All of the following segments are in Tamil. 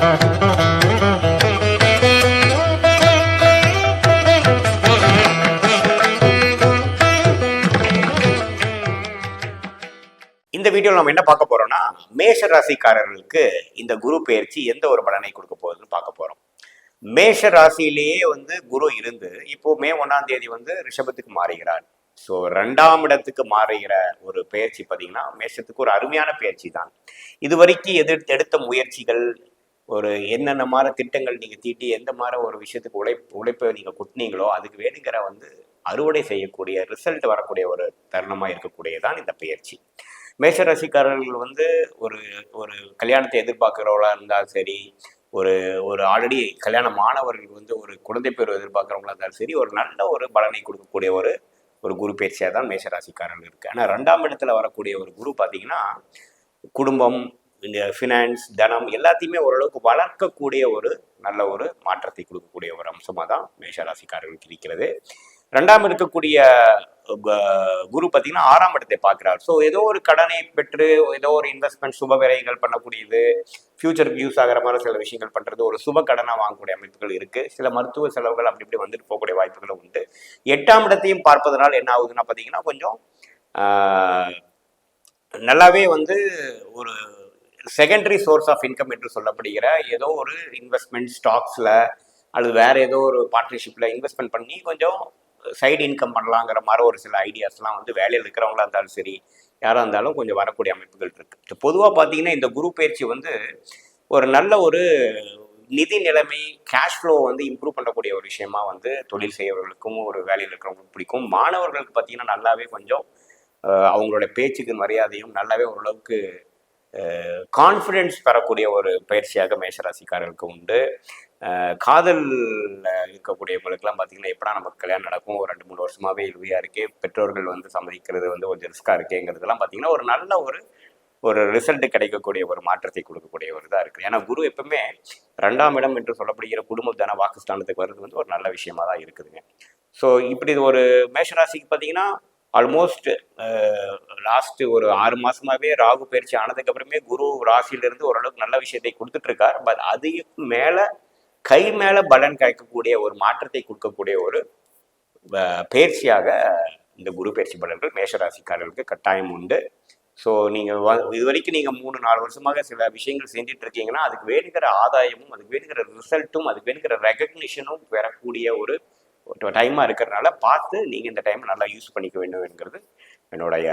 இந்த வீடியோவில் நம்ம என்ன பார்க்க போறோம்னா மேஷ ராசிக்காரர்களுக்கு இந்த குரு பயிற்சி எந்த ஒரு பலனை கொடுக்க போகுதுன்னு பார்க்க போறோம். மேஷ ராசியிலேயே வந்து குரு இருந்து இப்போ மே ஒன்னாம் தேதி வந்து ரிஷபத்துக்கு மாறுகிறார். ஸோ ரெண்டாம் இடத்துக்கு மாறுகிற ஒரு பயிற்சி பார்த்தீங்கன்னா மேஷத்துக்கு ஒரு அருமையான பயிற்சி தான். இது வரைக்கும் எதிர்த்து எடுத்த முயற்சிகள் ஒரு என்னென்ன மாதிரி திட்டங்கள் நீங்கள் தீட்டி எந்த மாதிரி ஒரு விஷயத்துக்கு உழைப்பு உழைப்பை நீங்கள் கொட்டினீங்களோ அதுக்கு வேணுங்கிற வந்து அறுவடை செய்யக்கூடிய ரிசல்ட் வரக்கூடிய ஒரு தருணமாக இருக்கக்கூடியதான் இந்த பயிற்சி. மேஷராசிக்காரர்கள் வந்து ஒரு ஒரு கல்யாணத்தை எதிர்பார்க்குறவங்களா இருந்தாலும் சரி ஒரு ஒரு ஆல்ரெடி கல்யாண மாணவர்கள் வந்து ஒரு குழந்தை பேர் எதிர்பார்க்குறவங்களா இருந்தாலும் சரி ஒரு நல்ல ஒரு பலனை கொடுக்கக்கூடிய ஒரு ஒரு குரு பயிற்சியாக தான் மேஷராசிக்காரர்கள் இருக்குது ஆனால் ரெண்டாம் இடத்துல வரக்கூடிய ஒரு குரு பார்த்தீங்கன்னா குடும்பம் ஃபினான்ஸ் தனம் எல்லாத்தையுமே ஓரளவுக்கு வளர்க்கக்கூடிய ஒரு நல்ல ஒரு மாற்றத்தை கொடுக்கக்கூடிய ஒரு அம்சமாக தான் மேஷராசிக்காரர்களுக்கு இருக்கிறது. ரெண்டாம் இருக்கக்கூடிய குரு பார்த்தீங்கன்னா ஆறாம் இடத்தை பார்க்கிறார். ஸோ ஏதோ ஒரு கடனை பெற்று ஏதோ ஒரு இன்வெஸ்ட்மெண்ட் சுப விரைகள் பண்ணக்கூடியது ஃபியூச்சருக்கு யூஸ் ஆகிற மாதிரி சில விஷயங்கள் பண்ணுறது ஒரு சுப கடனாக வாங்கக்கூடிய அமைப்புகள் இருக்குது சில மருத்துவ செலவுகள் அப்படி இப்படி வந்துட்டு போகக்கூடிய வாய்ப்புகளும் உண்டு. எட்டாம் இடத்தையும் பார்ப்பதனால் என்ன ஆகுதுன்னா பார்த்தீங்கன்னா கொஞ்சம் நல்லாவே வந்து ஒரு செகண்டரி சோர்ஸ் ஆஃப் இன்கம் என்று சொல்லப்படுகிற ஏதோ ஒரு இன்வெஸ்ட்மெண்ட் ஸ்டாக்ஸில் அல்லது வேற ஏதோ ஒரு பார்ட்னர்ஷிப்பில் இன்வெஸ்ட்மெண்ட் பண்ணி கொஞ்சம் சைடு இன்கம் பண்ணலாங்கிற மாதிரி ஒரு சில ஐடியாஸ்லாம் வந்து வேலையில் இருக்கிறவங்களா இருந்தாலும் சரி யாராக இருந்தாலும் கொஞ்சம் வரக்கூடிய அமைப்புகள் இருக்குது பொதுவாக பார்த்தீங்கன்னா இந்த குரு பயிற்சி வந்து ஒரு நல்ல ஒரு நிதி நிலைமை கேஷ் ஃப்ளோ வந்து இம்ப்ரூவ் பண்ணக்கூடிய ஒரு விஷயமா வந்து தொழில் செய்யறவர்களுக்கும் ஒரு வேலையில் இருக்கிறவங்களுக்கும் பிடிக்கும். மாணவர்களுக்கு பார்த்தீங்கன்னா நல்லாவே கொஞ்சம் அவங்களோட பேச்சுக்கு மரியாதையும் நல்லாவே ஓரளவுக்கு கான்ஃபிடென்ஸ் பெறக்கூடிய ஒரு பயிற்சியாக மேஷராசிக்காரர்களுக்கு உண்டு. காதல் இருக்கக்கூடியவங்களுக்குலாம் பார்த்தீங்கன்னா எப்படா நமக்கு கல்யாணம் நடக்கும்? ஒரு ரெண்டு மூணு வருஷமாகவே இழுவையாக இருக்கே. பெற்றோர்கள் வந்து சம்மதிக்கிறது வந்து கொஞ்சம் ரிஸ்க்காக இருக்கேங்கிறதுலாம் பார்த்தீங்கன்னா ஒரு நல்ல ஒரு ஒரு ரிசல்ட் கிடைக்கக்கூடிய ஒரு மாற்றத்தை கொடுக்கக்கூடிய ஒரு இதாக இருக்குது. ஏன்னா குரு எப்பவுமே ரெண்டாம் இடம் என்று சொல்லப்படுகிற குடும்பத்தான வாக்குஸ்தானத்துக்கு வர்றது வந்து ஒரு நல்ல விஷயமா தான் இருக்குதுங்க. ஸோ இப்படி இது ஒரு மேஷராசிக்கு பார்த்தீங்கன்னா ஆல்மோஸ்ட் லாஸ்ட் uh, ஒரு ஆறு மாசமாவே ராகு பயிற்சி ஆனதுக்கு அப்புறமே குரு ராசியிலிருந்து ஓரளவுக்கு நல்ல விஷயத்தை கொடுத்துட்டு இருக்கார் பட் அதுக்கு மேல கை மேல பலன் கிடைக்கக்கூடிய ஒரு மாற்றத்தை கொடுக்கக்கூடிய ஒரு பயிற்சியாக இந்த குரு பயிற்சி பலன்கள் மேஷராசிக்காரர்களுக்கு கட்டாயம் உண்டு. ஸோ நீங்கள் வ இது வரைக்கும் நீங்கள் மூணு நாலு வருஷமாக சில விஷயங்கள் செஞ்சுட்டு இருக்கீங்கன்னா அதுக்கு வேணுங்கிற ஆதாயமும் அதுக்கு வேணுங்கிற ரிசல்ட்டும் அதுக்கு வேணுங்கிற ரெகக்னிஷனும் பெறக்கூடிய ஒரு டைமாக இருக்கிறனால பார்த்து நீங்கள் இந்த டைம் நல்லா யூஸ் பண்ணிக்க வேண்டும் என்கிறது என்னுடைய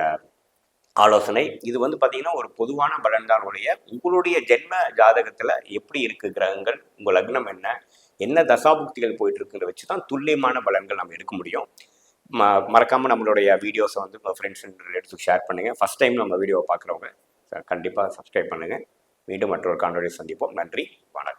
ஆலோசனை. இது வந்து பார்த்தீங்கன்னா ஒரு பொதுவான பலன்தான் உடைய உங்களுடைய ஜென்ம ஜாதகத்தில் எப்படி இருக்கு கிரகங்கள் உங்கள் லக்னம் என்ன என்ன தசாபுக்திகள் போயிட்டு வச்சு தான் துல்லியமான பலன்கள் நம்ம எடுக்க முடியும். ம மறக்காமல் நம்மளுடைய வீடியோஸை வந்து உங்கள் ஃப்ரெண்ட்ஸ் எடுத்து ஷேர் பண்ணுங்கள் ஃபஸ்ட் டைம் நம்ம வீடியோவை பார்க்குறவங்க கண்டிப்பாக சப்ஸ்கிரைப் பண்ணுங்கள் மீண்டும் மற்றொரு காணொலியை சந்திப்போம். நன்றி வணக்கம்.